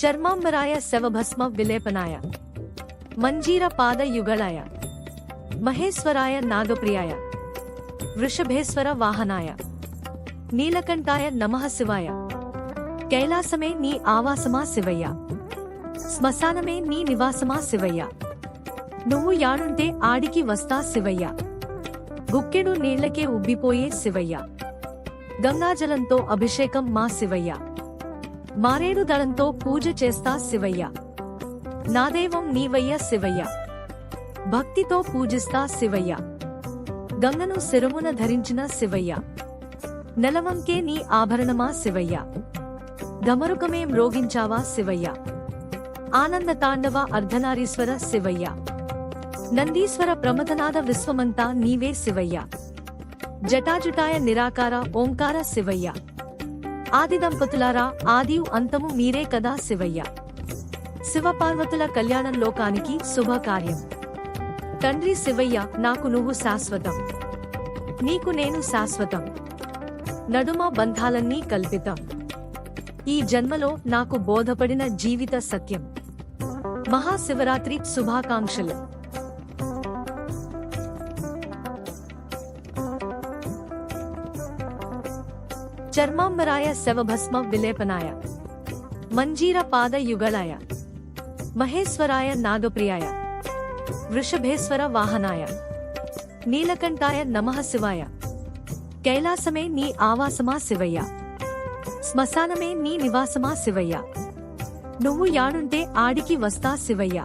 చర్మాంబరాయ శవభస్మ విలేపనాయ మంజీర పాద యుగళాయ మహేశ్వరాయ నాగప్రియాయ వృషభేశ్వర వాహనాయ నీలకంఠాయ నమః శివాయ కైలాసమే నీ ఆవాసమా శివయ్య శ్మశానమే నీ నివాసమా శివయ్య నువ్వు యాడుంటే ఆడికి వస్తా శివయ్య గుక్కెడు నీళ్ళకే ఉబ్బిపోయే శివయ్య గంగాజలంతో అభిషేకం మా శివయ్య మారేడు దళంతో పూజ చేస్తా శివయ్య. నా దైవం నీవయ్య శివయ్య. భక్తితో పూజిస్తా శివయ్య. గంగను శిరమున ధరించిన శివయ్య. నెలవంకే నీ ఆభరణమా శివయ్య. గమరుకమేం రోగించావా శివయ్య. ఆనంద తాండవ అర్ధనారీశ్వర శివయ్య. నందీశ్వర ప్రమథనాద విశ్వమంతా నీవే శివయ్య. జటాజుటాయ నిరాకార ఓంకార శివయ్య. ఆది దంపతులారా ఆదియు అంతము మీరే కదా శివయ్య. శివపార్వతుల కళ్యాణం లోకానికి శుభకార్యం. తండ్రి శివయ్య నాకు నువ్వు శాశ్వతం. నీకు నేను శాశ్వతం. నడుమ బంధాలన్నీ కల్పితం. ఈ జన్మలో నాకు బోధపడిన జీవిత సత్యం. మహాశివరాత్రి శుభాకాంక్షలు. చర్మాంబరాయ శవభస్మ విలేపనాయ మంజీర పాద యుగళాయ మహేశ్వరాయ నాగప్రియాయ వృషభేశ్వర వాహనాయ నీలకంఠాయ నమః శివాయ కైలాసమే నీ ఆవాసమా శివయ్య శ్మశానమే నీ నివాసమా శివయ్య నువ్వు యాడుంటే ఆడికి వస్తా శివయ్య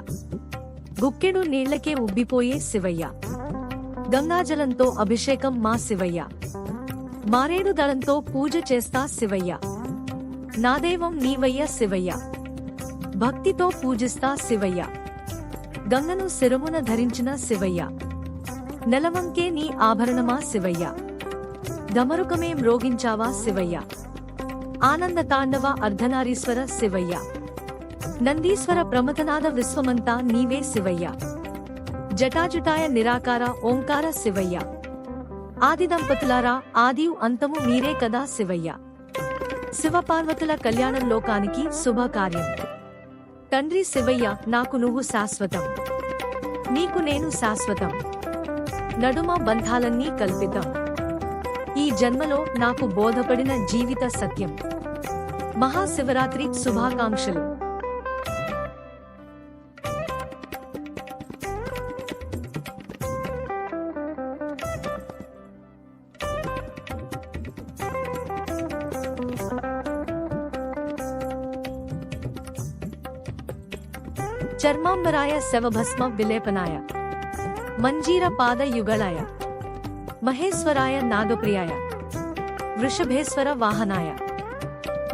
గుక్కెడు నీళ్ళకే ఉబ్బిపోయే శివయ్య గంగాజలంతో అభిషేకం మా శివయ్య మారేడు దళంతో పూజ చేస్తా శివయ్య. నాదేవం నీవయ్య శివయ్య. భక్తితో పూజిస్తా శివయ్య. గంగను శిరమున ధరించిన శివయ్య. నెలవంకే నీ ఆభరణమా శివయ్య. గమరుకమే మ్రోగించావా శివయ్య. ఆనంద తాండవ అర్ధనారీశ్వర శివయ్య. నందీశ్వర ప్రమథనాద విశ్వమంతా నీవే శివయ్య. జటాజుటాయ నిరాకార ఓంకార శివయ్య. ఆది దంపతులారా ఆదియు అంతము మీరే కదా శివయ్య. శివపార్వతుల కళ్యాణం లోకానికి శుభకార్యం. తండ్రి శివయ్య నాకు నువ్వు శాశ్వతం. నీకు నేను శాశ్వతం. నడుమ బంధాలన్నీ కల్పితం. ఈ జన్మలో నాకు బోధపడిన జీవిత సత్యం. మహాశివరాత్రి శుభాకాంక్షలు. చర్మాంబరాయ శవభస్మ విలేపనాయ మంజీర పాద యుగళాయ మహేశ్వరాయ నాగప్రియాయ వృషభేశ్వర వాహనాయ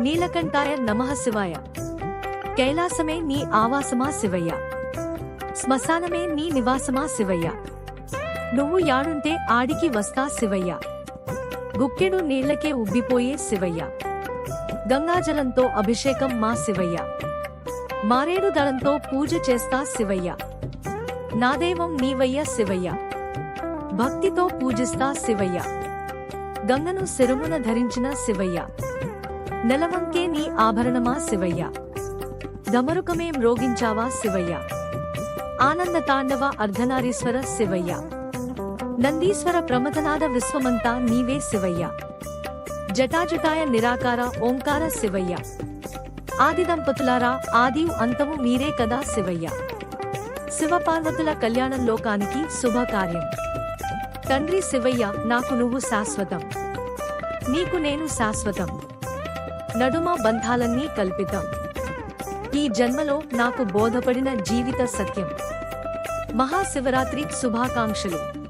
నీలకంఠాయ నమః శివాయ కైలాసమే నీ ఆవాసమా శివయ్య శ్మశానమే నీ నివాసమా శివయ్య నువ్వు యాడుంటే ఆడికి వస్తా శివయ్య గుక్కెడు నీళ్ళకే ఉబ్బిపోయే శివయ్య గంగాజలంతో అభిషేకం మా శివయ్య మారేడు దళంతో పూజ చేస్తా శివయ్య. నా దైవం నీవయ్య శివయ్య. భక్తితో పూజిస్తా శివయ్య. గంగను శిరమున ధరించిన శివయ్య. నెలవంకే నీ ఆభరణమా శివయ్య. దమరుకమేం మ్రోగించావా శివయ్య. ఆనంద తాండవ అర్ధనారీశ్వర శివయ్య. నందీశ్వర ప్రమథనాద విశ్వమంతా నీవే శివయ్య. జటాజటాయ నిరాకార ఓంకార శివయ్య. ఆది దంపతులారా ఆది అంతము మీరే కదా శివయ్య. శివపార్వతుల కళ్యాణం లోకానికి శుభకార్యం. తండ్రి శివయ్య నాకు నువ్వు శాశ్వతం. నీకు నేను శాశ్వతం. నడుమ బంధాలన్నీ కల్పితం. ఈ జన్మలో నాకు బోధపడిన జీవిత సత్యం. మహాశివరాత్రి శుభాకాంక్షలు.